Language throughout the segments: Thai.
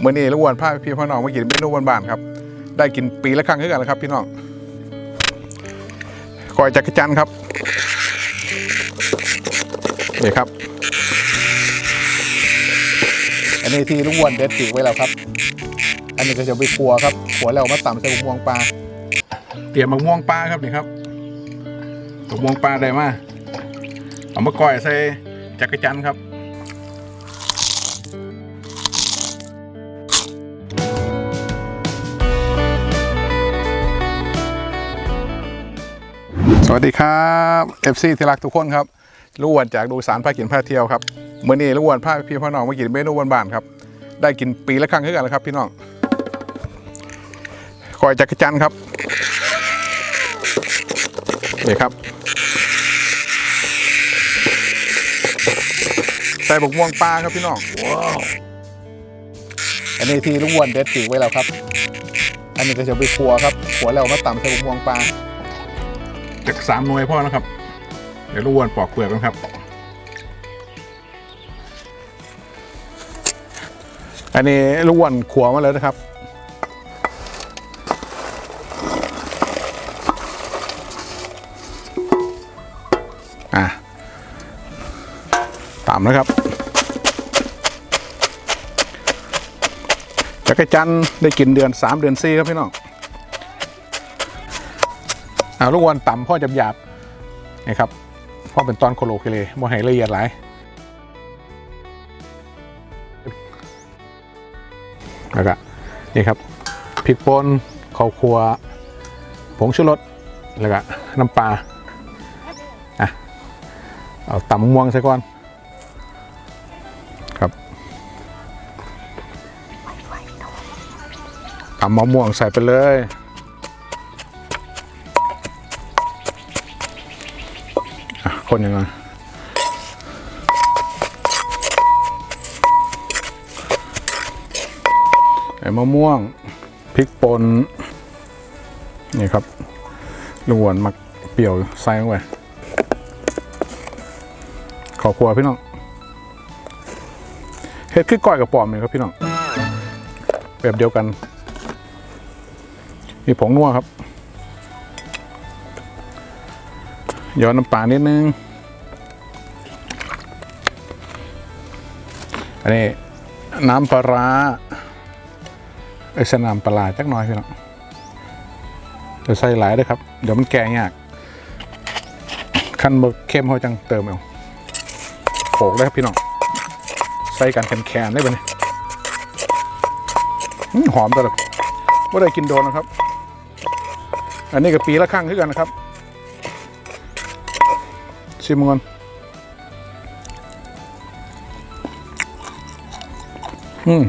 เมื่อนี้ลุงอ้วนพาพี่พ่อน้องมากินเมนูบ้านๆครับ ได้กินปีละครั้งคือกันแล้วครับ พี่น้องกอยจักรจันครับนี่ครับ อันนี้ที่ลุงอ้วนเด็ดปีกไว้แล้วครับ อันนี้ก็จะไปขัวครับขัวแล้วมาตำใส่มะม่วงปลาเตรียมมะม่วงปลาครับนี่ครับมะม่วงปลาได้มาเอามาก้อยใส่จักรจันครับ วัสดีครับ FC ที่รักทุกคนครับลูกอ้วนจากดูสารพากินพาเที่ยวครับเมื่อนี้ลูกอ้วนพาพี่พ่อน้องมากินเมนูบ้านๆครับ ได้กินปีละครั้งคือกันแล้วครับ พี่น้องคอยจักรจันทร์ครับนี่ครับใส่บกม่วงปลาครับพี่น้องว้าวอันนี้ที่ลุงอ้วนเด็ดปีกไว้แล้วครับ อันนี้ก็จะไปขัวครับขัวแล้วมาตำใส่บกม่วงปลา จากสามหน่วยพ่อนะครับ เดี๋ยวลูกวนปอกเปลือกกันครับ อันนี้ลูกวนขัวมาแล้วนะครับอะตามนะครับจักรจันได้กินเดือนสามเดือนสี่ครับพี่น้อง อาลูกวันต่ำพ่อจับหยาบนี่ครับพ่อเป็นตอนโคโลเคเลบ่ให้ละเอียดหลายแล้วก็นี่ครับพริกป่นข้าวคั่วผงชูรสแล้วก็น้ำปลาอะเอาตำม่วงใส่ก่อนครับตำมะม่วงใส่ไปเลย คนยังไงไอ้มะม่วงพริกป่นนี่ครับลุงหวนมักเปรี้ยวใส่ลงไปขอครัวพี่น้องเฮ็ดคือก้อยกับปอมเลยครับพี่น้องแบบเดียวกันมีผงนัวครับ ย้อนน้ำปลานิดนึง อันนี้น้ำปลาร้าไอ้สนามปลาจักหน่อยพี่น้องเดี๋ยวใส่หลายด้วยครับ เดี๋ยวมันแกงยาก ขั้นบเข้มเขาจังเติมเอาโขกเลยครับพี่น้อง ใส่กันแคนๆได้ปะเนี่ยหอมตลอดว่าได้กินโดนนะครับ อันนี้ก็ปีละครั้งขึ้นกันนะครับ ชิมก่อนอืม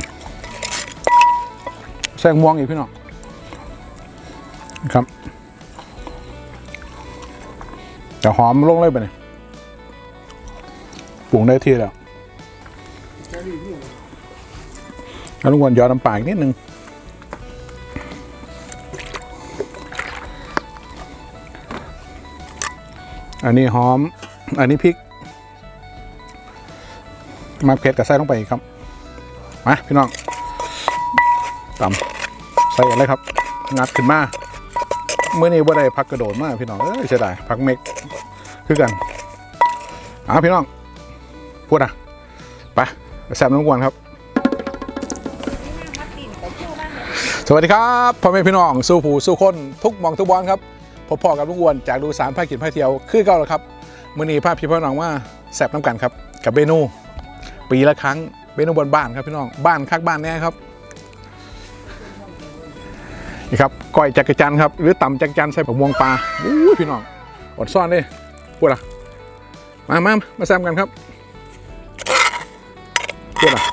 แซงม่วงอีกพี่น้องครับแต่หอมลงเลยไปเนี่ยปรุงได้ที่แล้วแล้วลุงวันย้อนน้ำปากนิดนึงอันนี้หอม อันนี้พริกมาเผ็ดกับใส่ลงไปครับ มาพี่น้องตำใส่อะไรครับ งัดขึ้นมาเมื่อนี้ว่าได้พักกระโดดมากพี่น้องเอ้ยเสียดายพักเมกคือกันอ่าพี่น้องพูดอะไปแซ่บน้ำกวนครับ สวัสดีครับพ่อแม่พี่น้องสู้ผู้สู้คนทุกมองทุกบอลครับพบพ่อกับลุงอ้วนจากดูสารภาคกินภาคเที่ยวคือเก่าแล้วครับ มื้อนี้พาพี่พ่อน้องว่าแซ่บน้ำกันครับ กับเมนูปีละครั้งเมนูบนบ้านครับพี่น้องบ้านคักบ้านแน่ครับนี่ครับก้อยจักรจันทร์ครับหรือตำจักรจันทร์ใส่ผักม่วงปลาอู้พี่น้องอดซ่อนดิพูดอะมามามาแซมกันครับพูดอะ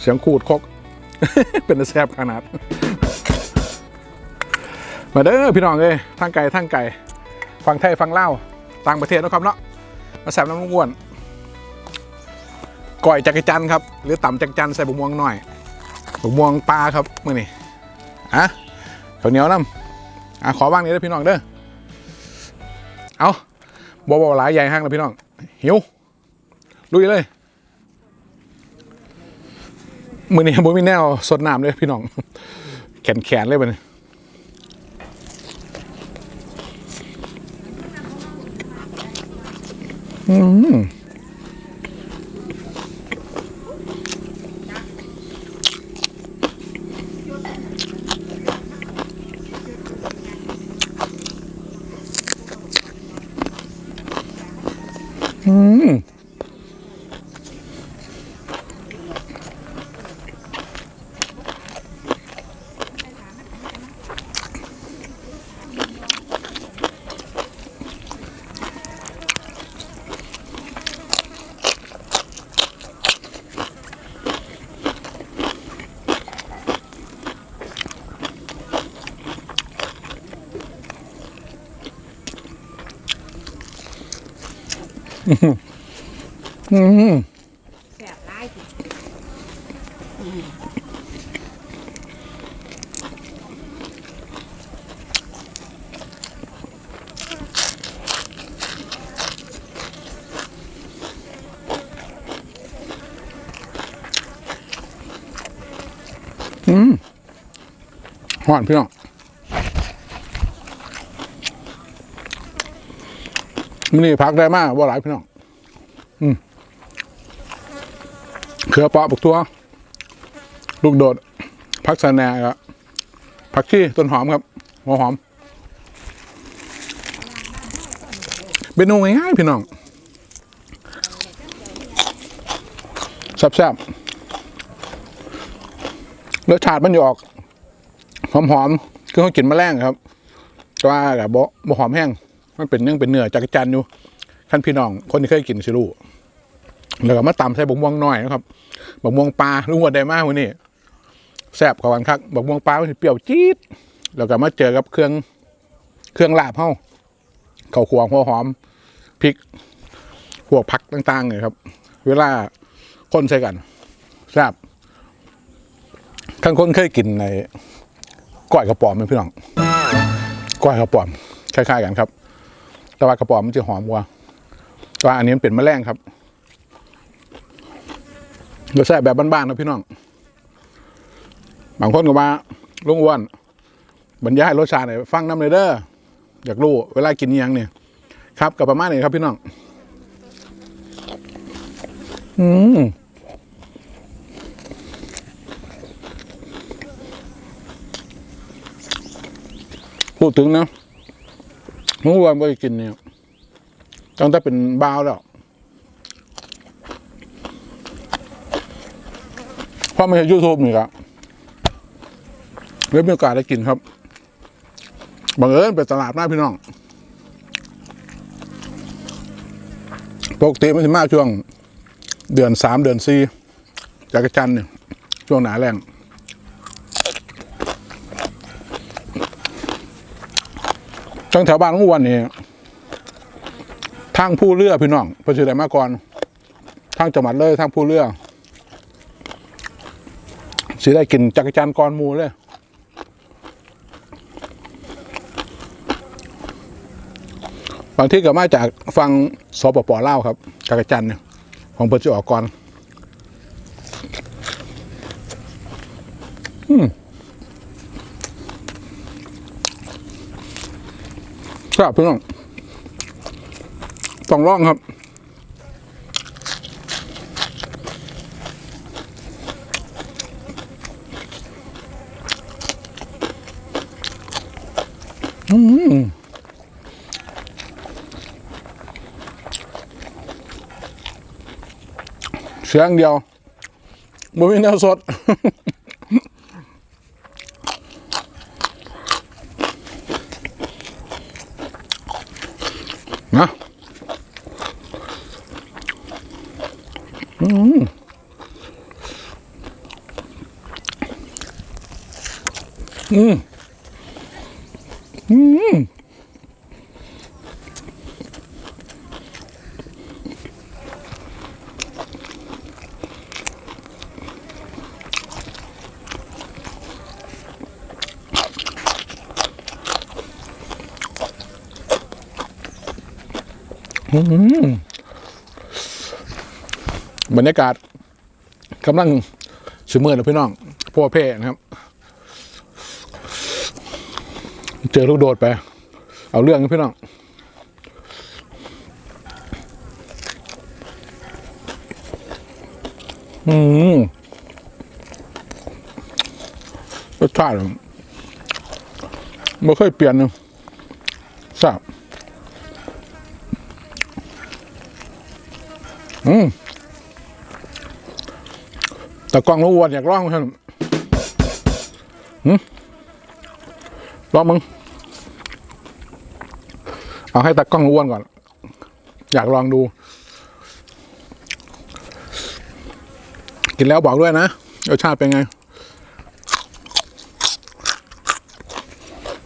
เสียงขูดคกเป็นแซบขนาด มาเด้อพี่น้องเอ้ยทางไก่ทางไก่ฟังไทยฟังเล่า ต่างประเทศนะครับเนาะมาแซมน้ำอ้วนก่อยจักรจันครับ หรือต่ำจักรจันใส่บุม่วงหน่อยบุม่วงปลาครับมื่อนี้อะข้าวเหนียวน้ำอะขอบ้างนี้เด้อพี่น้องเด้อเอาบอบหลายใหญ่ห้างนะพี่น้อง หิวลุยเลยมือนี้บ่มีแนวสดน้ำเลยพี่น้อง แขนแขนๆเลยมัน อืมอืม อืมแสบร้ายสิอืมหวานพี่น้อง มันนี่พักได้มากว่าหลายพี่น้องอืมเขือปาปักตัว ลูกโดด พักสะแหนครับผักชีต้นหอมครับหัวหอมเป็นนูง่ายๆพี่น้องแซ่บๆรสชาติมันอยู่ออกหอมหอมๆคือเขากินแมลงครับ แต่ว่าแบบบ่บ่หอมแห้ง มันเป็นยังเป็นเนื้อจักรจันอยู่ท่านพี่น้องคนที่เคยกินสิรู้แล้วก็มาตำใส่บกม่วงน้อยนะครับบกม่วงปลาลุงวัดได้มากวันนี้แซ่บกว่าวันคักบกม่วงปลามันสิเปรี้ยวจี๊ดแล้วก็มาเจอกับเครื่องเครื่องลาบเฮาข้าวคั่วหัวหอมพริกพวกผักต่างๆเลยครับ เวลาคนใส่กันแซ่บท่านคนเคยกินในก้อยกระป๋อมไหมพี่น้องก้อยกระป๋อมคล้ายๆกันครับ แต่ว่ากระป๋อมมันจะหอมกว่าแต่ว่าอันนี้มันเป็นแมลงครับรสชาติแบบบ้านๆนะพี่น้อง บางคนก็มาลุงอ้วนบรรยายรสชาติหน่อยฟังน้ำเลยเด้ออยากรู้เวลากินยังเนี่ยครับกับประมาณนี้ครับพี่น้อง อืมพูดถึงนะ เมื่อวานไปกินเนี่ยตั้งแต่เป็นบ้าวแล้วเพราะไม่ใช่ยูทูบนี่ครับเลยมีโอกาสได้กินครับบังเอิญไปตลาดหน้าพี่น้องปกติมันจะมาช่วงเดือนสามเดือนสี่จากจันเนี่ยช่วงหนาแรง ตั้งแถวบ้านของวันนี่ทางผู้เรือพี่น้องเพอสิได้มาก่อนทางจังหวัดเลยทางผู้เรือสิได้กินจักรจันทร์ก่อนหมูเลยบางที่ก็มาจากฟังสปปเล่าครับจักรจันทร์เนี่ยของเพิ่นสิออกก่อนอืม ครับพี่น้องต้องลองครับ อืมเสียงเดียวบ่มีแนวสด นะอืมอืมอืม บรรยากาศกำลังชื่มือนะพี่น้องพ่อเพ่นะครับ เจอลูกโดดไป เอาเรื่องนะพี่น้องอืมรสชาติไม่เคยเปลี่ยนนะทราบ อืมแต่กล้องรู้วนอยากร้องท่านหืมลองมึง เอาให้ตากล้องอ้วนก่อน อยากลองดู กินแล้วบอกด้วยนะรสชาติเป็นไง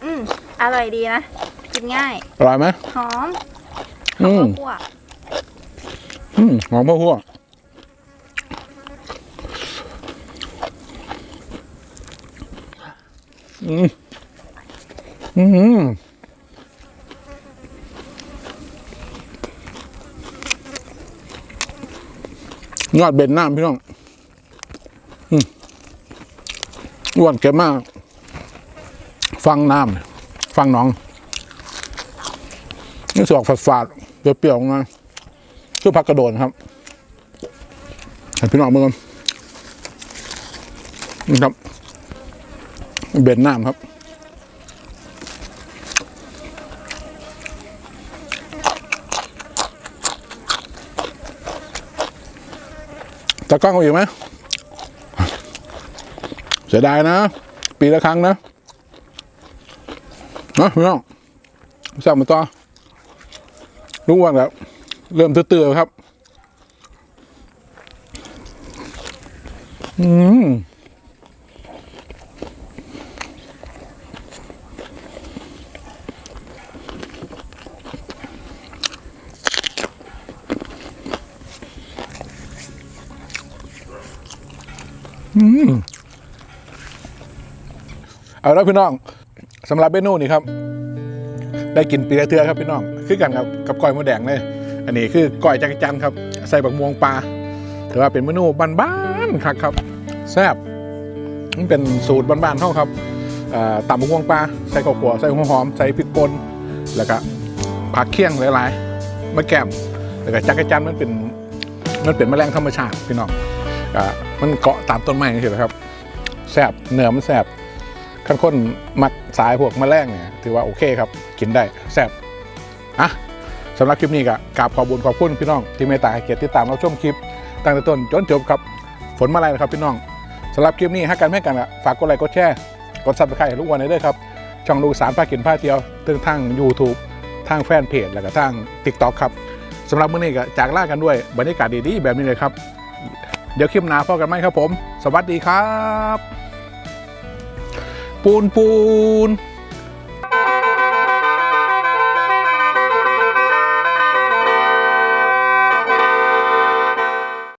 อืม อร่อยดีนะ กินง่าย อร่อยไหมหอมอืมคั่วอืม หอมพ่อหัวอืมอืมยอดเบ็ดน้ำพี่น้องอืมอ้วนเก็บมาก ฟังน้ำเนี่ยฟังน้องนี่สอกฝาดๆเปรี้ยวๆมา ชื่อพักกระโดดครับให้พี่น้องมือกันนี่ครับเบ็ดน้ำครับตะกล้องเอาอีกไหมเสียดายนะ ปีละครั้งนะนะพี่น้องสั่งมาต่อรู้ว่าแล้ว เริ่มเตื้อๆครับ อืมอืมเอาล้วพี่น้องสำหรับเมนูนี้ครับ ได้กินปีละเทือครับพี่น้อง คือกันครับกับก้อยมูแดงเลย อันนี้คือก้อยจักรจันทร์ครับใส่บักม่วงปลาถือว่าเป็นเมนูบ้านๆครับครับแซ่บมันเป็นสูตรบ้านๆเท่าครับตำบักม่วงปลาใส่ข้าวขัวใส่หัวหอมใส่พริกป่นแล้วก็ผักเคี่ยงหลายๆมะแกมแล้วก็จักรจันทร์มันเป็นมันเป็นแมลงธรรมชาติพี่น้องอ่ามันเกาะตามต้นไม้เฉยๆครับแซ่บเนื้อมันแซ่บขั้นข้นมักสายพวกแมลงเนี่ยถือว่าโอเคครับ กินได้แซ่บอะ สำหรับคลิปนี้ก็กราบขอบุญขอบคุณพี่น้องที่เมตตาให้เกียรติติดตามเราชมคลิปตั้งแต่ต้นจนจบครับฝนมาอะไรนะครับพี่น้องสำหรับคลิปนี้ให้กันไม่กันอะฝากกดไลค์กดแชร์กดซับสไครต์ให้ทุกวันเลยด้วยครับช่องดูกสารพากินผ้าเที่ยวตึงทาง YouTube ทางแฟนเพจแล้วก็ทาง TikTok ครับสำหรับมื้อนี้ก็จากลากันด้วยบรรยากาศดีๆแบบนี้เลยครับ เดี๋ยวคลิปหน้าพบกันไหมครับผม สวัสดีครับ ปูนปูน